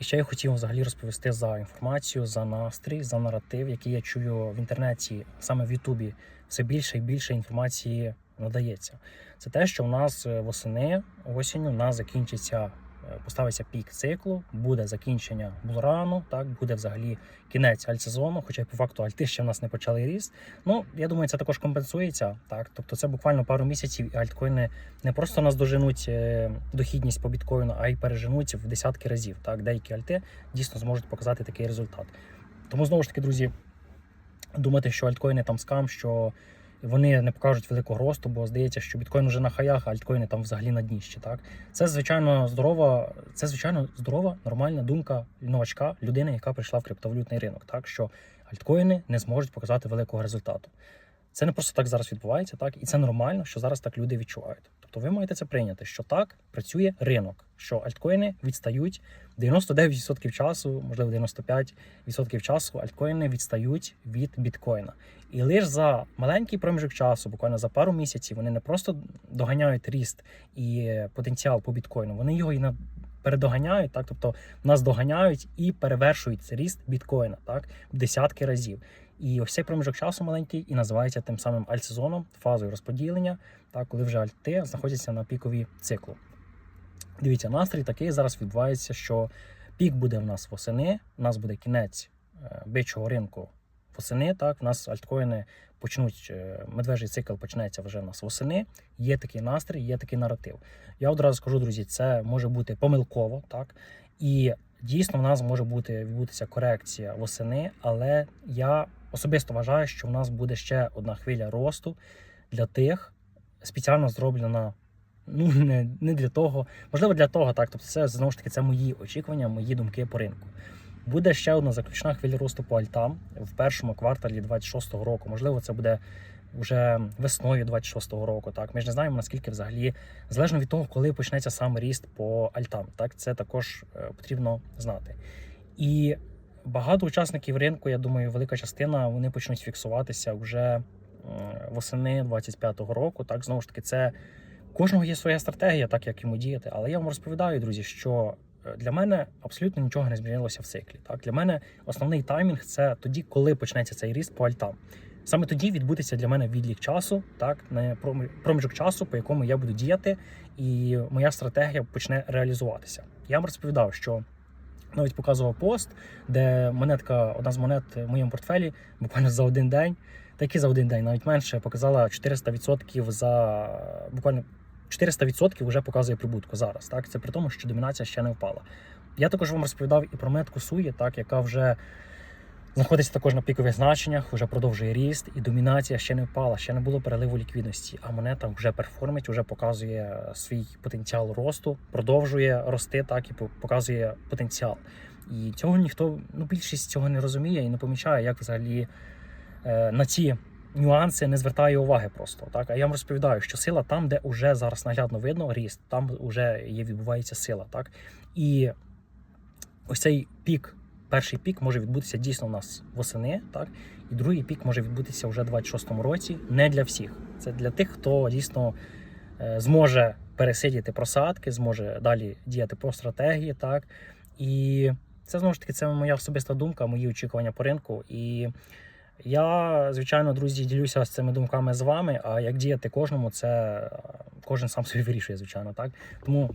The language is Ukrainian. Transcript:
І ще я хотів взагалі розповісти за інформацію, за настрій, за наратив, який я чую в інтернеті, саме в Ютубі, все більше і більше інформації надається. Це те, що у нас е, восени осінню у нас закінчиться, поставиться пік циклу, буде закінчення булрану, так буде взагалі кінець альтсезону, хоча по факту альти ще в нас не почали ріст. Ну я думаю, це також компенсується. Так, тобто це буквально пару місяців, і альткоїни не просто нас доженуть е, дохідність по біткоїну, а й переженуть в десятки разів. Так, деякі альти дійсно зможуть показати такий результат. Тому знову ж таки, друзі, думати, що альткоїни там скам, що вони не покажуть великого росту, бо здається, що біткоін вже на хаях, а альткоїни там взагалі на дніщі. Так це звичайно здорова, це звичайно здорова, нормальна думка новачка, людини, яка прийшла в криптовалютний ринок. Так що альткоїни не зможуть показати великого результату. Це не просто так зараз відбувається, так і це нормально, що зараз так люди відчувають. Тобто ви маєте це прийняти, що так працює ринок, що альткоїни відстають 99% часу, можливо 95% часу, альткоїни відстають від біткоїна. І лише за маленький проміжок часу, буквально за пару місяців, вони не просто доганяють ріст і потенціал по біткоїну, вони його і на передоганяють, так тобто нас доганяють і перевершують цей ріст біткоїна, так в десятки разів. І ось цей проміжок часу маленький і називається тим самим альтсезоном, фазою розподілення, так, коли вже альти знаходяться на пікові циклу. Дивіться, настрій такий зараз відбувається, що пік буде в нас восени, у нас буде кінець е, бичого ринку восени. Так, у нас альткоїни почнуть, е, медвежий цикл почнеться вже нас восени. Є такий настрій, є такий наратив. Я одразу скажу, друзі, це може бути помилково, так і дійсно в нас може бути відбутися корекція восени, але я особисто вважаю, що в нас буде ще одна хвиля росту для тих, спеціально зроблена. Ну, не, не для того, можливо, для того, так. Тобто, це знову ж таки це мої очікування, мої думки по ринку. Буде ще одна заключна хвиля росту по альтам в першому кварталі 26-го року. Можливо, це буде вже весною 26-го року. Так, ми ж не знаємо наскільки взагалі залежно від того, коли почнеться саме ріст по альтам. Так, це також е, потрібно знати. І багато учасників ринку, я думаю, велика частина вони почнуть фіксуватися вже восени 25-го року. Так, знову ж таки, це кожного є своя стратегія, так як йому діяти. Але я вам розповідаю, друзі, що для мене абсолютно нічого не змінилося в циклі. Так, для мене основний таймінг це тоді, коли почнеться цей ріст по альтам. Саме тоді відбудеться для мене відлік часу, так промі- проміжок часу, по якому я буду діяти, і моя стратегія почне реалізуватися. Я вам розповідав, що навіть показував пост, де монетка, одна з монет в моєму портфелі, буквально за один день, так і за один день, навіть менше, показала 400% за буквально 400% вже показує прибутку зараз. Так, це при тому, що домінація ще не впала. Я також вам розповідав і про монетку Суї, так, яка вже знаходиться також на пікових значеннях, вже продовжує ріст, і домінація ще не впала, ще не було переливу ліквідності. А монета вже перформить, вже показує свій потенціал росту, продовжує рости, так і показує потенціал. І цього ніхто, ну більшість цього не розуміє і не помічає, як взагалі е, на ці нюанси не звертає уваги просто. Так, а я вам розповідаю, що сила там, де вже зараз наглядно видно ріст, там вже є відбувається сила. Так і ось цей пік, перший пік може відбутися дійсно у нас восени, так і другий пік може відбутися вже в 26-му році. Не для всіх. Це для тих, хто дійсно е, зможе пересидіти просадки, зможе далі діяти по стратегії, так і це знову ж таки це моя особиста думка, мої очікування по ринку. І я, звичайно, друзі, ділюся з цими думками з вами. А як діяти кожному, це е, кожен сам собі вирішує, звичайно, так. Тому